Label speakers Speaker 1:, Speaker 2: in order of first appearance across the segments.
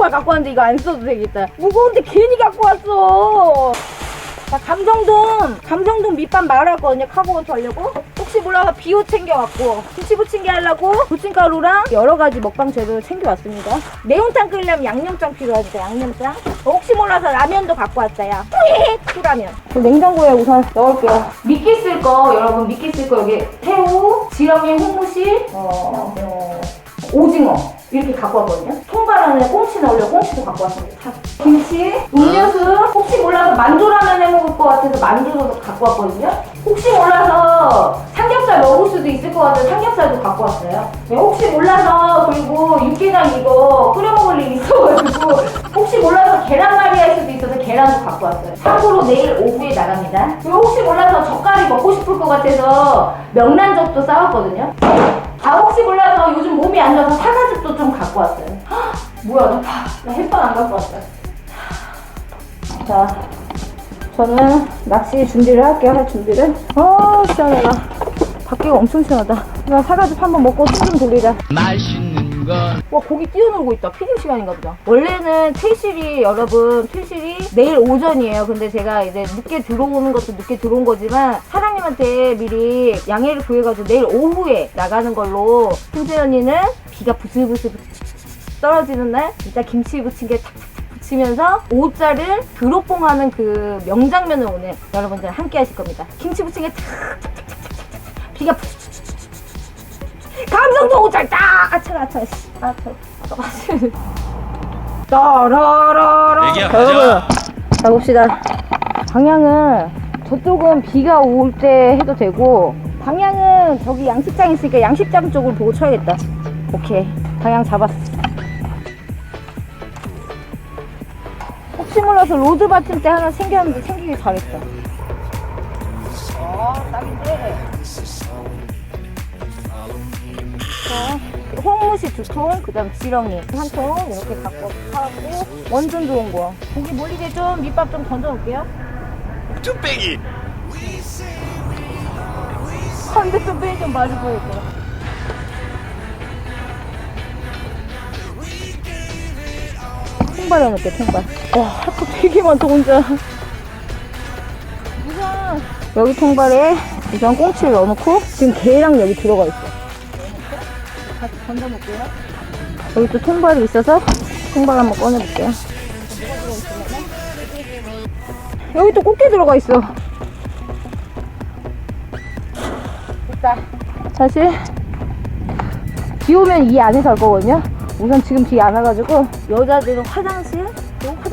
Speaker 1: 통발 갖고 왔는데 이거 안 써도 되겠다. 무거운데 괜히 갖고 왔어. 자, 감성돔, 감성돔 밑밥 말았거든요. 카보건트 하려고. 혹시 몰라서 비오 챙겨왔고, 김치 부침개 하려고 부침가루랑 여러 가지 먹방 재료를 챙겨왔습니다. 매운탕 끓이려면 양념장 필요하니까 양념장. 어, 혹시 몰라서 라면도 갖고 왔어요. 꿀라면. 냉장고에 우선 넣을게요. 미끼 쓸 거, 여러분 미끼 쓸 거 여기 새우, 지렁이, 홍무시, 어, 어, 오징어 이렇게 갖고 왔거든요. 안에 꽁치 넣으려고 꽁치도 갖고 왔습니다. 김치, 음료수, 혹시 몰라서 만두라면 해 먹을 것 같아서 만두도 갖고 왔거든요. 혹시 몰라서 삼겹살 먹을 수도 있을 것 같아서 삼겹살도 갖고 왔어요. 네, 혹시 몰라서 그리고 육개장 이거 끓여 먹을 일 있어가지고 혹시 몰라서 계란말이 할 수도 있어서 계란도 갖고 왔어요. 참고로 내일 오후에 나갑니다. 그리고 혹시 몰라서 젓갈이 먹고 싶을 것 같아서 명란젓도 싸왔거든요. 아 혹시 몰라서 요즘 몸이 안 좋아서 사과즙도 좀 갖고 왔어요. 헉, 뭐야 나, 파- 나 햇반 안 갖고 왔어요. 자, 저는 낚시 준비를 할게요. 할 준비를. 아 시원하다. 밖에가 엄청 시원하다. 나 사과즙 한번 먹고 숨 좀 돌리자.
Speaker 2: 맛있는 건
Speaker 1: 와 고기 뛰어놀고 있다 피딩 시간인가 보다 원래는 퇴실이 여러분 퇴실이 내일 오전이에요 근데 제가 이제 늦게 들어오는 것도 늦게 들어온 거지만 사장님한테 미리 양해를 구해가지고 내일 오후에 나가는 걸로 승재 언니는 비가 부슬부슬 떨어지는 날 일단 김치 부침개 탁탁탁 부치면서 5자를 드롭봉하는 그 명장면을 오늘 여러분들 함께 하실 겁니다. 김치 부침개 탁탁탁탁탁 비가 감성도 오잘 딱 아차 아차 씨. 아차 아까 마시는 따라라라 여러분.
Speaker 2: 가자.
Speaker 1: 자 봅시다. 방향은 저쪽은 비가 올 때 해도 되고 방향은 저기 양식장 있으니까 양식장 쪽을 보고 쳐야겠다. 오케이. 방향 잡았어 몰라서 로드 받침대 하나 챙겼는데 챙기길 잘했다 어 딱인데 자, 홍무시 두 통, 그 다음 지렁이 한 통 이렇게 갖고 하고 완전 좋은 거. 고기 몰리게 좀 밑밥 좀 던져놓을게요.
Speaker 2: 뚝배기
Speaker 1: 반대편 빼좀 맞을 뻔했어. 통발 해놓을게 통발. 와, 할거 되게 많다 혼자. 여기 통발에 우선 꽁치를 넣어놓고 지금 게랑 여기 들어가 있어. 같이 던져놓을게요. 여기 또 통발이 있어서 통발 한번 꺼내볼게요. 여기 또 꽃게 들어가 있어. 됐다. 사실 비 오면 이 안에서 할 거거든요. 우선 지금 비 안 와가지고 여자들은 화장실 또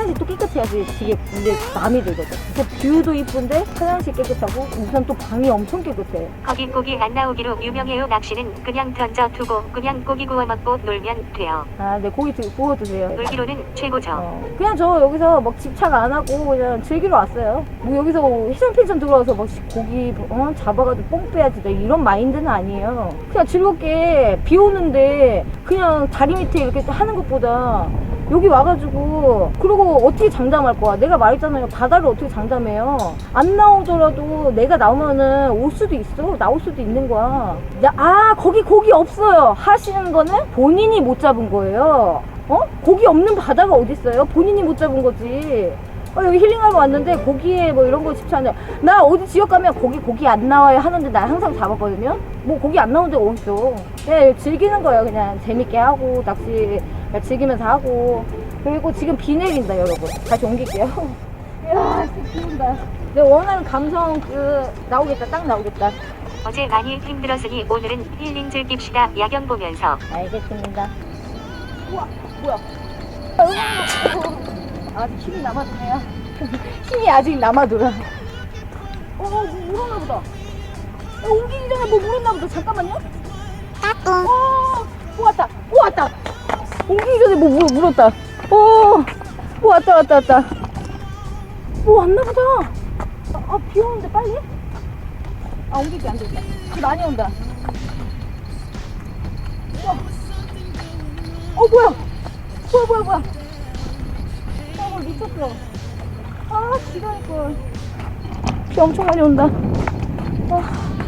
Speaker 1: 화장실 또 깨끗해야지 되게 이제 마음이 들거든. 근데 뷰도 이쁜데 화장실 깨끗하고 우선 또 방이 엄청 깨끗해.
Speaker 3: 거기 고기 안 나오기로 유명해요. 낚시는 그냥 던져 두고 그냥 고기 구워 먹고 놀면 돼요.
Speaker 1: 아, 네 고기 드- 구워 드세요.
Speaker 3: 놀기로는 최고죠.
Speaker 1: 어, 그냥 저 여기서 막 집착 안 하고 그냥 즐기러 왔어요. 뭐 여기서 해장 펜션 들어와서 막 고기 어, 잡아가지고 뽕 빼야지 나 이런 마인드는 아니에요. 그냥 즐겁게 비 오는데 그냥 다리 밑에 이렇게 하는 것보다 여기 와가지고 그리고 어떻게 장담할 거야? 내가 말했잖아요. 바다를 어떻게 장담해요? 안 나오더라도 내가 나오면은 올 수도 있어. 나올 수도 있는 거야. 야, 아 거기 고기 없어요. 하시는 거는 본인이 못 잡은 거예요. 어? 고기 없는 바다가 어딨어요? 본인이 못 잡은 거지. 어, 여기 힐링하러 왔는데 고기에 뭐 이런 거 쉽지 않아요. 나 어디 지역 가면 고기 고기 안 나와요 하는데 나 항상 잡았거든요. 뭐 고기 안 나오는 데가 어딨어. 그냥 즐기는 거예요. 그냥 재밌게 하고 낚시 그냥 즐기면서 하고. 그리고 지금 비 내린다 여러분. 다시 옮길게요. 이야 진짜 비 온다. 내 원하는 감성 그 나오겠다 딱 나오겠다.
Speaker 3: 어제 많이 힘들었으니 오늘은 힐링 즐깁시다. 야경 보면서.
Speaker 1: 알겠습니다. 우와, 뭐야? 아직 힘이 남아도네요. 힘이 아직 남아돌아. 어, 뭐 물었나 보다. 어, 옮기기 전에 뭐 물었나 보다. 잠깐만요. 어, 뭐 왔다. 뭐 왔다. 옮기기 전에 뭐 물, 물었다. 어, 뭐 왔다, 왔다, 왔다. 뭐 왔나 보다. 아, 아, 비 오는데 빨리? 아, 옮기기 안 되겠다. 비 많이 온다. 어 뭐야 뭐야 뭐야 뭐야 어 미쳤어 아 기다릴걸 비 엄청 많이 온다 아.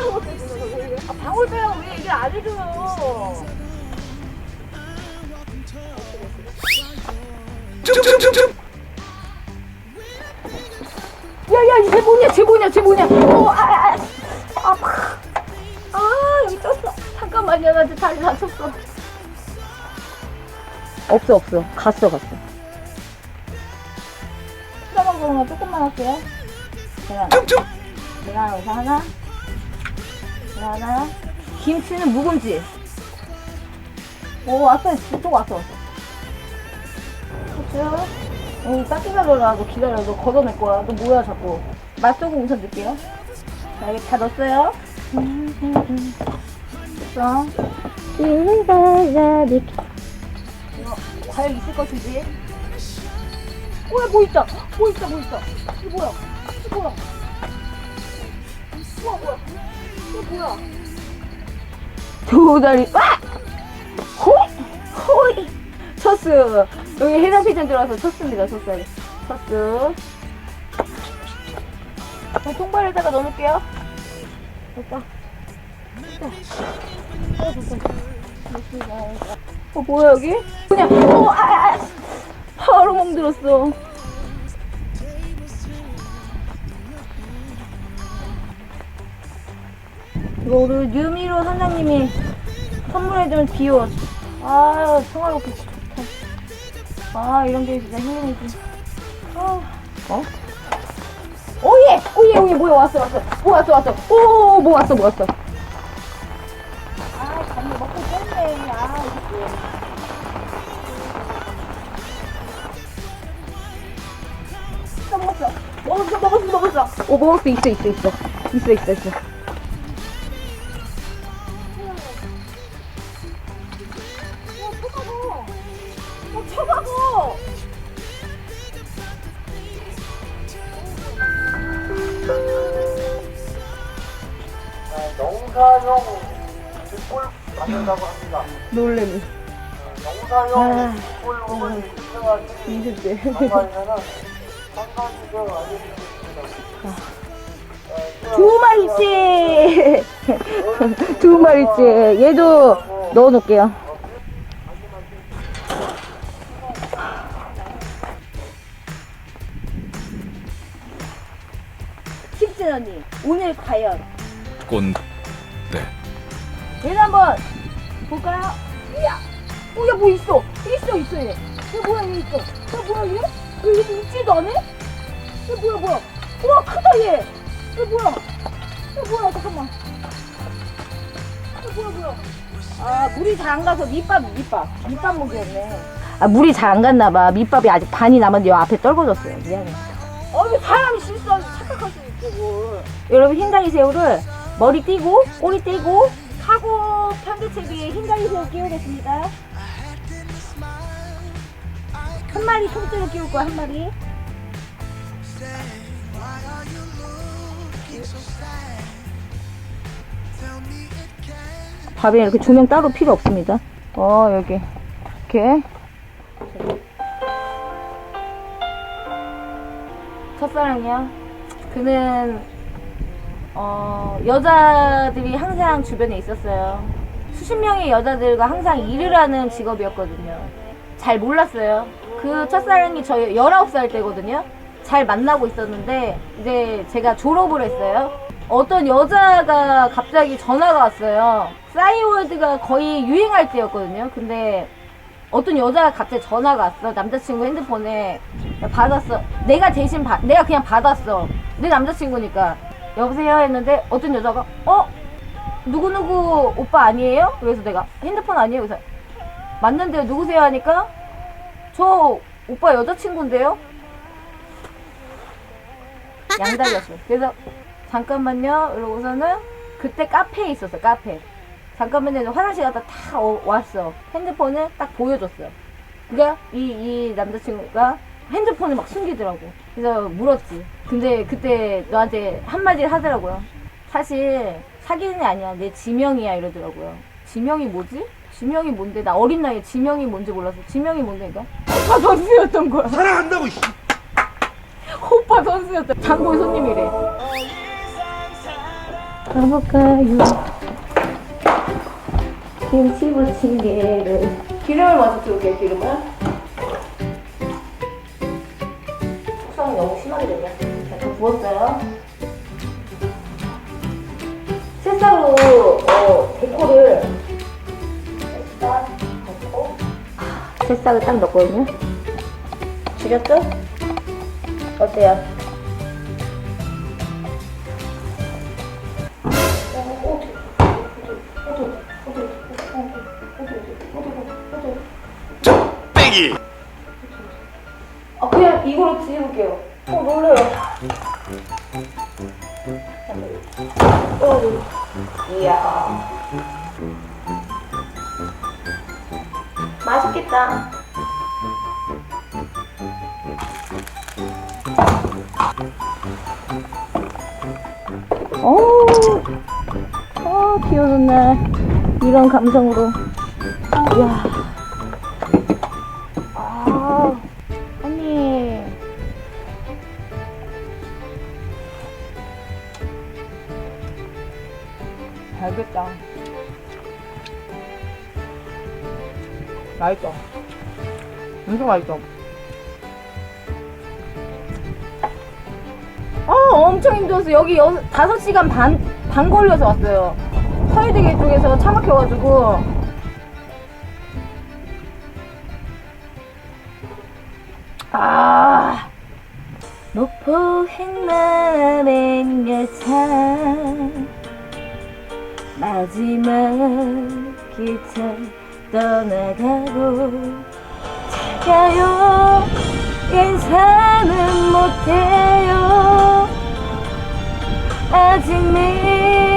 Speaker 1: 잘못했어 아, 방울배랑 왜 얘기를 안 해줘요? 야야 이게 뭐냐 쟤 뭐냐 쟤 뭐냐. 어아아 아, 아, 아 여기 쪘어. 잠깐만요 나 지금 다리 다쳤어. 없어 없어. 갔어 갔어. 그런 거 조금만 할게요. 제가 제가 여기서 하나 하나 김치는 묵은지 오 왔어 또 왔어 왔어 그쵸 어, 딱 기다려라. 너 기다려. 너 걷어낼 거야. 너 뭐야, 자꾸. 맛소금 우선 넣을게요. 자, 여기 다 넣었어요. 됐어. 이거 과연 있을 것이지? 뭐야, 뭐 있다. 뭐 있다, 뭐 있다. 이거 뭐야? 이거 뭐야? 뭐야, 뭐야? 이거 뭐야? 두 다리, 와! 호이! 호이! 첫스 여기 해당 피전 들어와서 쳤습니다 첫스 첫스 자, 통발에다가 넣어놓을게요 됐다 됐다 어, 됐다. 됐습니다. 어 뭐야 여기? 그냥 어 아, 아, 아. 바로 멍들었어 우리 뉴미로 선장님이 선물해준 비옷. 아유 평화롭게 좋다. 아 이런 게 진짜 힐링이지. 아, 어? 오예! 오예 오예 뭐야 왔어 왔어. 뭐 왔어 왔어. 오 뭐 왔어 뭐 왔어. 아 간이 먹고 깼네. 아 이게 또 먹었어 먹었어 먹었어. 먹었어. 오수 있어 있어 있어. 있어 있어 있어 어 쳐가고
Speaker 4: 농사용 뒷골 받는다고 합니다.
Speaker 1: 놀래미
Speaker 4: 농사용
Speaker 1: 아.
Speaker 4: 뒷골 혹은 신청하시
Speaker 1: 이슬때
Speaker 4: 정말이면은 상관이죠 알려드리겠습니다.
Speaker 1: 두 마리째. 두 마리째. 얘도 넣어 놓을게요 과연
Speaker 2: 꼰. 네.
Speaker 1: 얘를 한번 볼까요? 이야 오야 뭐 있어 있어 있어 얘. 얘 뭐야 얘 있어 얘 뭐야 얘? 얘 이거 있지도 않아? 얘 뭐야 뭐야 우와 크다 얘. 얘 뭐야 얘 뭐야 잠깐만 얘 뭐야 뭐야 아 물이 잘 안 가서 밑밥 밑밥 밑밥 먹이었네 아 물이 잘 안 갔나 봐 밑밥이 아직 반이 남았는데 요 앞에 떨궈졌어요 미안해 어이 사람이 실수하면 착각할 수 뭘. 여러분 흰다리 새우를 머리 띄고 꼬리 띄고 카고 편대채비에 흰다리 새우 끼우겠습니다. 한 마리 통째로 끼울 거야 한 마리. 밥에 이렇게 조명 따로 필요 없습니다. 어 여기. 이렇게. 첫사랑이요 그는 어, 여자들이 항상 주변에 있었어요. 수십 명의 여자들과 항상 일을 하는 직업이었거든요. 잘 몰랐어요. 그 첫사랑이 저 19살 때거든요. 잘 만나고 있었는데, 이제 제가 졸업을 했어요. 어떤 여자가 갑자기 전화가 왔어요. 싸이월드가 거의 유행할 때였거든요. 근데 어떤 여자가 갑자기 전화가 왔어. 남자친구 핸드폰에 받았어. 내가 대신 받, 내가 그냥 받았어. 내 남자친구니까. 여보세요 했는데 어떤 여자가 어? 누구누구 오빠 아니에요? 그래서 내가 핸드폰 아니에요? 그래서 맞는데요 누구세요 하니까 저 오빠 여자친구인데요? 양다리였어 그래서 잠깐만요 이러고서는 그때 카페에 있었어 카페 잠깐만요 화장실 갔다 다 어- 왔어 핸드폰을 딱 보여줬어요 그러니까 이, 이 남자친구가 핸드폰을 막 숨기더라고. 그래서 물었지. 근데 그때 너한테 한마디를 하더라고요. 사실 사귀는 애 아니야. 내 지명이야 이러더라고요. 지명이 뭐지? 지명이 뭔데? 나 어린 나이에 지명이 뭔지 몰랐어. 지명이 뭔데니까? 오빠 선수였던 거야.
Speaker 2: 사랑한다고.
Speaker 1: 오빠 선수였던 장고의 손님이래. 가볼까요? 김 치 부침개를. 기름을 먼저 줄게요 기름을. 숙성이 너무 심하게 됐네. 자, 부었어요. 새싹으로 어, 데코를 일단 넣고. 새싹을 딱 넣었거든요. 줄였죠? 어때요? 어 놀래요. 어, 이야. 맛있겠다. 오, 어, 비 오는 날 이런 감성으로. 이야. 알겠다. 맛있어. 엄청 맛있어. 어, 엄청 힘들었어. 여기 여, 5시간 반, 반 걸려서 왔어요. 서해대교 쪽에서 차 막혀가지고. 아. 목포 여차 마지막 기차 떠나가고 가요. 인사는 못해요. 아직 미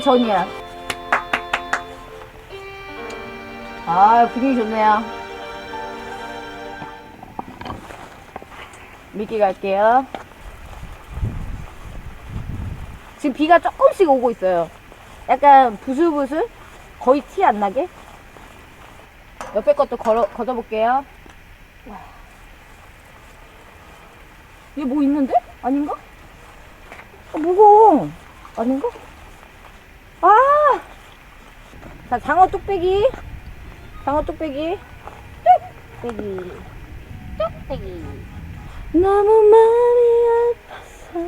Speaker 1: 전이야. 아, 분위기 좋네요. 미끼 갈게요. 지금 비가 조금씩 오고 있어요. 약간 부슬부슬? 거의 티 안 나게? 옆에 것도 걸어, 걷어볼게요. 얘 뭐 있는데? 아닌가? 아, 무거워. 아닌가? 아! 자, 장어 뚝배기. 장어 뚝배기. 뚝배기. 뚝배기. 너무 마음이 아파서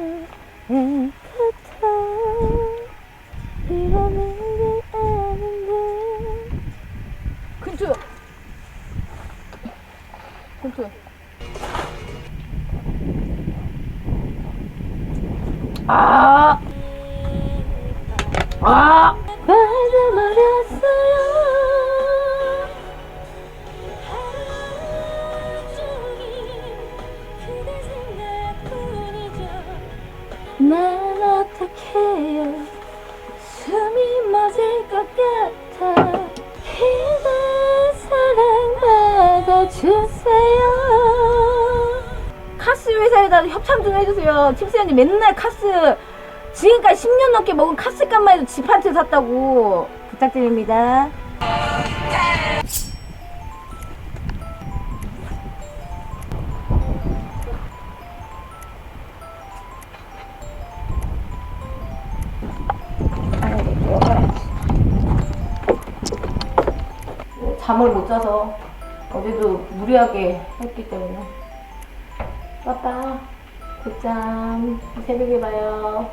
Speaker 1: 난 어떡해요. 숨이 멎을 것 같아. 기대 사랑 받아주세요. 카스 회사에다 협찬 좀 해주세요. tip스연이 맨날 카스 지금까지 10년 넘게 먹은 카스 값만 해도 집 한 채 샀다고 부탁드립니다 자서 어제도 무리하게 했기 때문에. 빠빠 굿잠. 새벽에 봐요